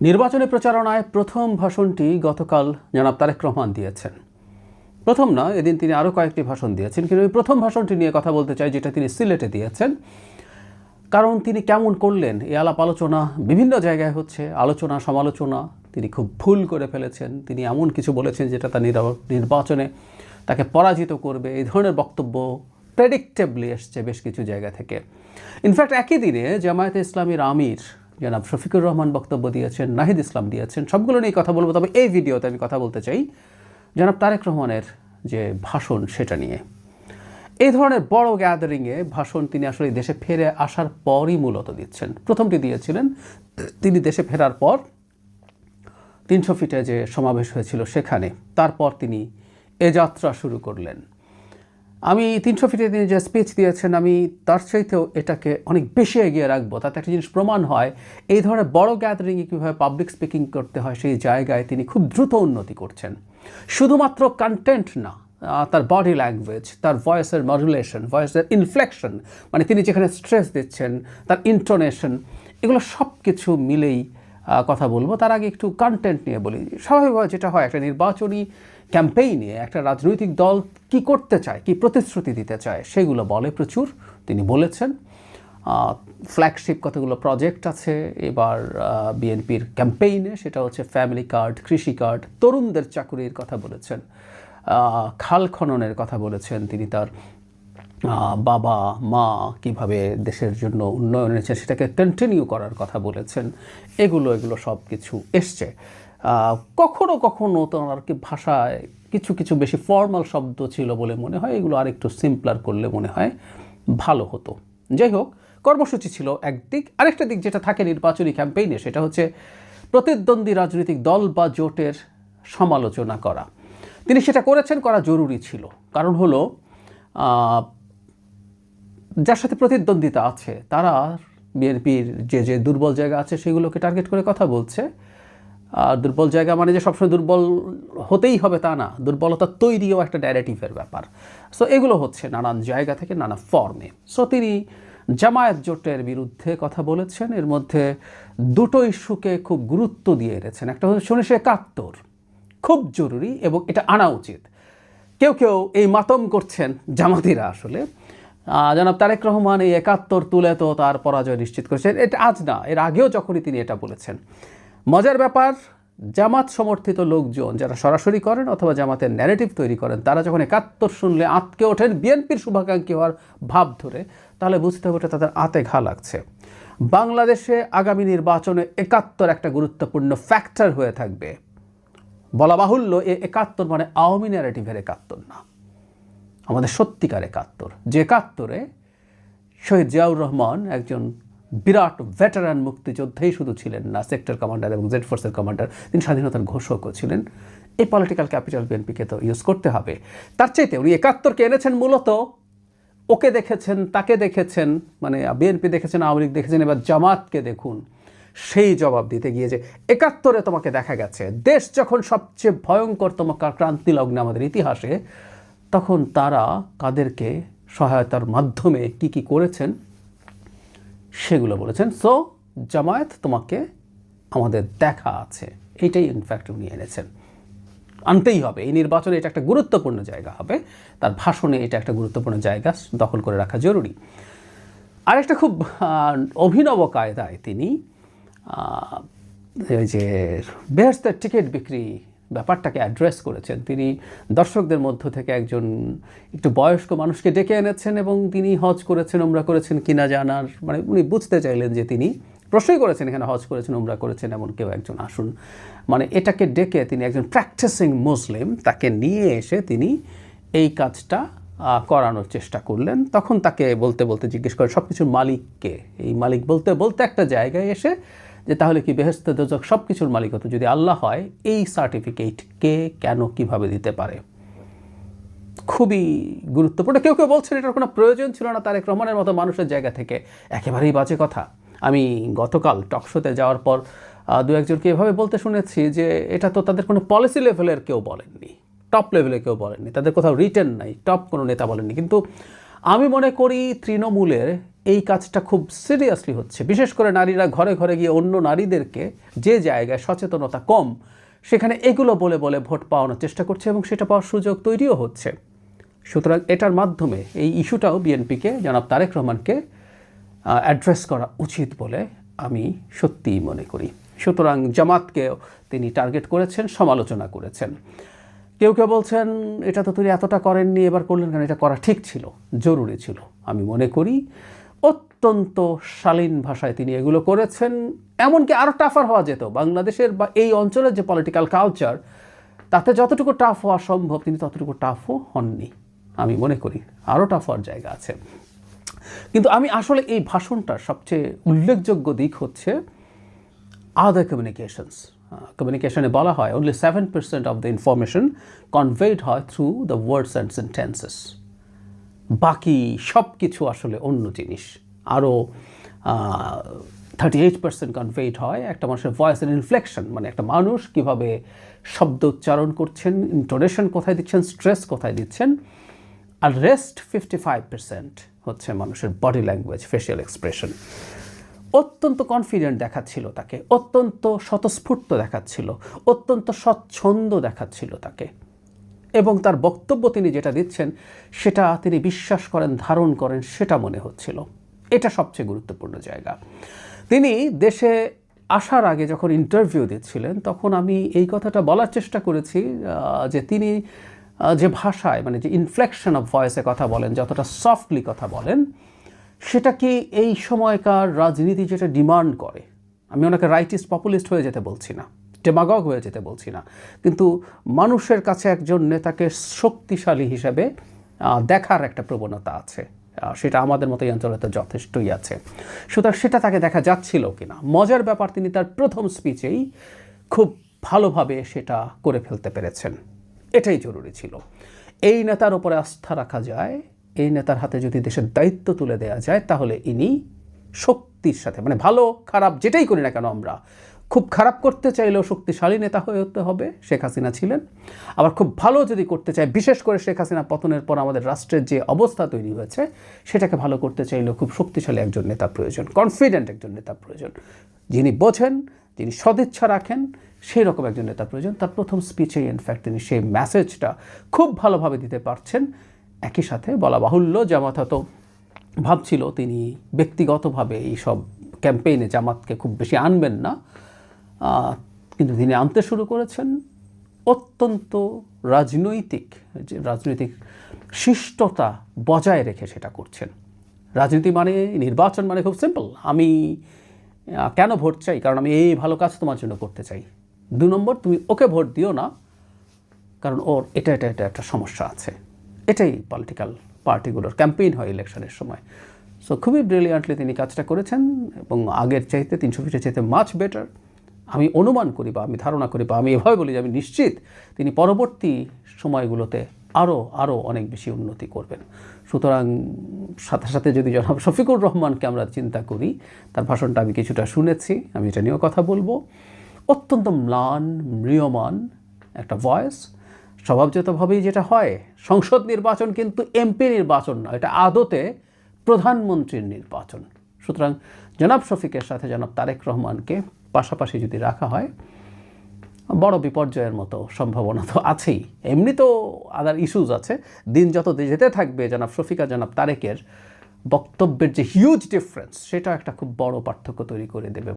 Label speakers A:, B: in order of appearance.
A: নির্বাচনী প্রচারণায় প্রথম ভাষণটি গতকাল জনাব তারেক রহমান দিয়েছেন। প্রথম না, এদিন তিনি আরও কয়েকটি ভাষণ দিয়েছেন। কিন্তু ওই প্রথম ভাষণটি নিয়ে কথা বলতে চাই, যেটা তিনি সিলেটে দিয়েছেন। কারণ তিনি কেমন করলেন এই আলাপ আলোচনা বিভিন্ন জায়গায় হচ্ছে, আলোচনা, সমালোচনা, তিনি খুব ভুল করে ফেলেছেন। তিনি এমন কিছু বলেছেন যেটা তার নিরা- নির্বাচনে তাকে পরাজিত করবে। এই ধরনের বক্তব্য প্রেডিক্টেবলি এসছে বেশ কিছু জায়গা থেকে। ইনফ্যাক্ট একই দিনে জামায়াতে ইসলামীর আমির জনাব শফিকুর রহমান বক্তব্য দিয়েছেন, নাহিদ ইসলাম দিয়েছেন, সবগুলো নিয়ে কথা বলব। তবে এই ভিডিওতে আমি কথা বলতে চাই জনাব তারেক রহমানের যে ভাষণ সেটা নিয়ে। এই ধরনের বড় গ্যাদারিংয়ে ভাষণ তিনি আসলে দেশে ফিরে আসার পরই মূলত দিচ্ছেন। প্রথমটি দিয়েছিলেন, তিনি দেশে ফেরার পর তিনশো ফিটে যে সমাবেশ হয়েছিল সেখানে, তারপর তিনি এ যাত্রা শুরু করলেন। আমি তিনশো ফিটে তিনি যে স্পিচ দিয়েছেন, আমি তার চাইতেও এটাকে অনেক বেশি এগিয়ে রাখব। তাতে একটা জিনিস প্রমাণ হয়, এই ধরনের বড় গ্যাদারিংয়ে কীভাবে পাবলিক স্পিকিং করতে হয় সেই জায়গায় তিনি খুব দ্রুত উন্নতি করছেন। শুধুমাত্র কন্টেন্ট না তার বডি ল্যাঙ্গুয়েজ তার ভয়েসের মডুলেশন ভয়েসের ইনফ্লেকশন মানে তিনি যেখানে স্ট্রেস দিচ্ছেন, তার ইন্টোনেশন এগুলো সব কিছু মিলেই কথা বলব। তার আগে একটু কন্টেন্ট নিয়ে বলি। স্বাভাবিকভাবে যেটা হয়, একটা নির্বাচনী ক্যাম্পেইনে একটা রাজনৈতিক দল কি করতে চায়, কি প্রতিশ্রুতি দিতে চায়, সেগুলো বলে প্রচুর। তিনি বলেছেন ফ্ল্যাগশিপ কতগুলো প্রজেক্ট আছে, এবার বিএনপির ক্যাম্পেইনে সেটা হচ্ছে ফ্যামিলি কার্ড কৃষি কার্ড তরুণদের চাকুরির কথা বলেছেন খাল খননের কথা বলেছেন তিনি তার বাবা, মা কীভাবে দেশের জন্য উন্নয়ন এনেছেন সেটাকে কন্টিনিউ করার কথা বলেছেন। এগুলো এগুলো সব কিছু এসছে। কখনো কখনো কি ভাষায় কিছু কিছু বেশি ফর্মাল শব্দ ছিল বলে মনে হয়, এগুলো আরেকটু সিম্পলার করলে মনে হয় ভালো হতো। যাই হোক, কর্মসূচি ছিল একদিক আরেকটা দিক যেটা থাকে নির্বাচনী ক্যাম্পেইনে সেটা হচ্ছে প্রতিদ্বন্দ্বী রাজনৈতিক দল বা জোটের সমালোচনা করা। তিনি সেটা করেছেন, করা জরুরি ছিল। কারণ হলো যার সাথে প্রতিদ্বন্দ্বিতা আছে, তারা বিএনপির যে যে দুর্বল জায়গা আছে, সেগুলোকে টার্গেট করে কথা বলছে। দুর্বল জায়গা মানে যে সবসময় দুর্বল হতেই হবে তা না। দুর্বলতা তৈরিও একটা ডাইরেটিভের ব্যাপার। সো এগুলো হচ্ছে নানান জায়গা থেকে নানা ফর্মে সো তিনি জামায়াত জোটের বিরুদ্ধে কথা বলেছেন। এর মধ্যে দুটো ইস্যুকে খুব গুরুত্ব দিয়ে এনেছেন। একটা হচ্ছে উনিশশো একাত্তর। খুব জরুরি এবং এটা আনা উচিত। কেউ কেউ এই মাতম করছেন জামাতিরা আসলে। জনাব তারেক রহমান এই একাত্তর তুলে তো তার পরাজয় নিশ্চিত করেছেন। এটা আজ না, এর আগেও যখনই তিনি এটা বলেছেন। মজার ব্যাপার, জামাত সমর্থিত লোকজন যারা সরাসরি করেন অথবা জামাতের ন্যারেটিভ তৈরি করেন, তারা যখন একাত্তর শুনলে আঁতকে ওঠেন বিএনপির শুভাকাঙ্ক্ষী হওয়ার ভাব ধরে, তাহলে বুঝতে হবে তাদের আতে ঘা লাগছে। বাংলাদেশে আগামী নির্বাচনে একাত্তর একটা গুরুত্বপূর্ণ ফ্যাক্টর হয়ে থাকবে। বলা বাহুল্য, এ একাত্তর মানে আওয়ামী ন্যারেটিভের একাত্তর না। আমাদের সত্যিকার একাত্তর। যে একাত্তরে শহীদ জিয়াউর রহমান একজন বিরাট ভেটারান মুক্তিযোদ্ধাই শুধু ছিলেন না, সেক্টর কমান্ডার এবং জেড ফোর্সের কমান্ডার, তিনি স্বাধীনতার ঘোষকও ছিলেন। এই পলিটিক্যাল ক্যাপিটাল বিএনপিকে তো ইউজ করতে হবে। তার চাইতে উনি একাত্তরকে এনেছেন মূলত, ওকে দেখেছেন, তাকে দেখেছেন মানে বিএনপি দেখেছেন, আওয়ামী লীগ দেখেছেন, এবার জামাতকে দেখুন। সেই জবাব দিতে গিয়ে যে একাত্তরে তোমাকে দেখা গেছে, দেশ যখন সবচেয়ে ভয়ঙ্করতম ক্রান্তি লগ্নে আমাদের ইতিহাসে, তখন তারা কাদেরকে সহায়তার মাধ্যমে কি কি করেছেন? সেগুলো বলেছেন। সো জামায়াত তোমাকে আমাদের দেখা আছে। এইটাই ইনফ্যাক্ট উনি এনেছেন। আনতেই হবে। এই নির্বাচনে এটা একটা গুরুত্বপূর্ণ জায়গা হবে। তার ভাষণে এটা একটা গুরুত্বপূর্ণ জায়গা দখল করে রাখা জরুরি। আরেকটা খুব অভিনব কায়দায় তিনি ওই যে বেহস্তের টিকিট বিক্রি ব্যাপারটাকে অ্যাড্রেস করেছেন। তিনি দর্শকদের মধ্য থেকে একজন একটু বয়স্ক মানুষকে ডেকে এনেছেন এবং তিনি হজ করেছেন, উমরা করেছেন কিনা জানার মানে উনি বুঝতে চাইলেন যে তিনি প্রশ্নই করেছেন এখানে হজ করেছেন, উমরা করেছেন এমন কেউ একজন আসুন। মানে এটাকে ডেকে তিনি একজন প্র্যাকটিসিং মুসলিম তাকে নিয়ে এসে তিনি এই কাজটা করানোর চেষ্টা করলেন। তখন তাকে বলতে বলতে জিজ্ঞেস করেন সব কিছুর মালিককে। এই মালিক বলতে বলতে একটা জায়গায় এসে যে তাহলে কি বেহেস্ত দোজক সব কিছুর মালিক হতো? যদি আল্লাহ হয়, এই সার্টিফিকেট কে কেন কীভাবে দিতে পারে? খুবই গুরুত্বপূর্ণ। কেউ কেউ বলছেন, এটার কোনো প্রয়োজন ছিল না তারেক রহমানের মতো মানুষের জায়গা থেকে। একেবারেই বাজে কথা। আমি গতকাল টকশোতে যাওয়ার পর দু একজনকে এভাবে বলতে শুনেছি যে, এটা তো তাদের কোনো পলিসি লেভেলের কেউ বলেননি। টপ লেভেলে কেউ বলেননি। তাদের কোথাও রিটার্ন নাই। টপ কোনো নেতা বলেননি। কিন্তু আমি মনে করি তৃণমূলের এই কাজটা খুব সিরিয়াসলি হচ্ছে। বিশেষ করে নারীরা ঘরে ঘরে গিয়ে অন্য নারীদেরকে যে জায়গায় সচেতনতা কম, সেখানে এগুলো বলে বলে ভোট পাওয়ানোর চেষ্টা করছে এবং সেটা পাওয়ার সুযোগ তৈরিও হচ্ছে। সুতরাং এটার মাধ্যমে এই ইস্যুটাও বিএনপিকে, জনাব তারেক রহমানকে অ্যাড্রেস করা উচিত বলে আমি সত্যিই মনে করি। সুতরাং জামাতকেও তিনি টার্গেট করেছেন, সমালোচনা করেছেন। কেউ কেউ বলছেন, এটা তো তিনি এতটা করেননি, এবার করলেন কেন? এটা করা ঠিক ছিল, জরুরি ছিল। আমি মনে করি অত্যন্ত শালীন ভাষায় তিনি এগুলো করেছেন। এমনকি আরও টাফার হওয়া যেত। বাংলাদেশের বা এই অঞ্চলের যে পলিটিক্যাল কালচার তাতে যতটুকু টাফ হওয়া সম্ভব, তিনি ততটুকু টাফও হননি। আমি মনে করি আরও টাফ হওয়ার জায়গা আছে। কিন্তু আমি আসলে এই ভাষণটার সবচেয়ে উল্লেখযোগ্য দিক হচ্ছে আদার কমিউনিকেশনস কমিউনিকেশনে বলা হয় only seven percent of the information conveyed হয় through the words and sentences বাকি সব কিছু আসলে অন্য জিনিস। আরও থার্টি এইট পার্সেন্ট কনভেট হয় একটা মানুষের ভয়েস এর ইনফ্লেকশন মানে একটা মানুষ কীভাবে শব্দ উচ্চারণ করছেন ইন্টোনেশন কোথায় দিচ্ছেন স্ট্রেস কোথায় দিচ্ছেন, আর রেস্ট ফিফটি ফাইভ পার্সেন্ট হচ্ছে মানুষের বডি ল্যাঙ্গুয়েজ ফেশিয়াল এক্সপ্রেশন অত্যন্ত কনফিডেন্ট দেখাচ্ছিল তাকে, অত্যন্ত স্বতঃস্ফূর্ত দেখাচ্ছিল, অত্যন্ত স্বচ্ছন্দ দেখাচ্ছিল তাকে। এবং তার বক্তব্য তিনি যেটা দিচ্ছেন, সেটা তিনি বিশ্বাস করেন, ধারণ করেন, সেটা মনে হচ্ছিল। এটা সবচেয়ে গুরুত্বপূর্ণ জায়গা। তিনি দেশে আসার আগে যখন ইন্টারভিউ দিচ্ছিলেন, তখন আমি এই কথাটা বলার চেষ্টা করেছি যে তিনি যে ভাষায় মানে যে ইনফ্লেকশন অফ ভয়েসে কথা বলেন, যতটা সফটলি কথা বলেন, সেটা কি এই সময়কার রাজনীতি যেটা ডিমান্ড করে? আমি ওনাকে রাইটিস্ট পপুলিস্ট হয়ে যেতে বলছি না। ডেমাগগ হয়ে যেতে বলছি না। কিন্তু মানুষের কাছে একজন নেতাকে শক্তিশালী হিসেবে দেখার একটা প্রবণতা আছে। সেটা আমাদের মতো এই অঞ্চলে তো যথেষ্টই আছে। সুতরাং সেটা তাকে দেখা যাচ্ছিল কিনা, মজার ব্যাপার, তিনি তার প্রথম স্পিচেই খুব ভালোভাবে সেটা করে ফেলতে পেরেছেন। এটাই জরুরি ছিল। এই নেতার ওপরে আস্থা রাখা যায়, এই নেতার হাতে যদি দেশের দায়িত্ব তুলে দেওয়া যায়, তাহলে ইনি শক্তির সাথে মানে ভালো, খারাপ, যেটাই করি না কেন আমরা খুব খারাপ করতে চাইলেও শক্তিশালী নেতা হয়ে হতে হবে, শেখ হাসিনা ছিলেন। আবার খুব ভালো যদি করতে চায়, বিশেষ করে শেখ হাসিনা পতনের পর আমাদের রাষ্ট্রের যে অবস্থা তৈরি হয়েছে, সেটাকে ভালো করতে চাইলেও খুব শক্তিশালী একজন নেতা প্রয়োজন কনফিডেন্ট একজন নেতা প্রয়োজন। যিনি বোঝেন, যিনি সদিচ্ছা রাখেন সেই রকম একজন নেতা প্রয়োজন। তার প্রথম স্পিচে ইনফ্যাক্ট তিনি সেই মেসেজটা খুব ভালোভাবে দিতে পারছেন। একই সাথে বলা বাহুল্য, জামাত ভাবছিল তিনি ব্যক্তিগতভাবে এই সব ক্যাম্পেইনে জামাতকে খুব বেশি আনবেন না। কিন্তু তিনি আনতে শুরু করেছেন অত্যন্ত রাজনৈতিক, যে রাজনৈতিক শিষ্টতা বজায় রেখে সেটা করছেন। রাজনীতি মানে নির্বাচন মানে খুব সিম্পল আমি কেন ভোট চাই? কারণ আমি এই ভালো কাজ তোমার জন্য করতে চাই। দু নম্বর, তুমি ওকে ভোট দিও না, কারণ ওর এটা এটা এটা একটা সমস্যা আছে। এটাই পলিটিক্যাল পার্টিগুলোর ক্যাম্পেইন হয় ইলেকশনের সময়। সো খুবই ব্রিলিয়ান্টলি তিনি কাজটা করেছেন এবং আগের চাইতে, তিনশো ফিটের চাইতে মাছ বেটার আমি অনুমান করি বা আমি ধারণা করি বা আমি এভাবে বলি যে আমি নিশ্চিত তিনি পরবর্তী সময়গুলোতে আরও আরও অনেক বেশি উন্নতি করবেন। সুতরাং সাথে সাথে যদি জনাব শফিকুর রহমানকে আমরা চিন্তা করি, তার ভাষণটা আমি কিছুটা শুনেছি, আমি এটা নিয়েও কথা বলব। অত্যন্ত ম্লান মৃয়মান একটা ভয়েস। স্বভাবজাতভাবেই যেটা হয়, সংসদ নির্বাচন কিন্তু এমপি নির্বাচন নয়, এটা আদতে প্রধানমন্ত্রীর নির্বাচন। সুতরাং জনাব শফিকের সাথে জনাব তারেক রহমানকে পাশাপাশি যদি রাখা হয়, বড় বিপর্যয়ের মতো সম্ভাবনা তো আছেই। এমনি তো আদার ইস্যুজ আছে। দিন যত যেতে থাকবে, জনাব শফিকা, জনাব তারেকের বক্তব্যের যে হিউজ ডিফারেন্স সেটা একটা খুব বড় পার্থক্য তৈরি করে দেবে।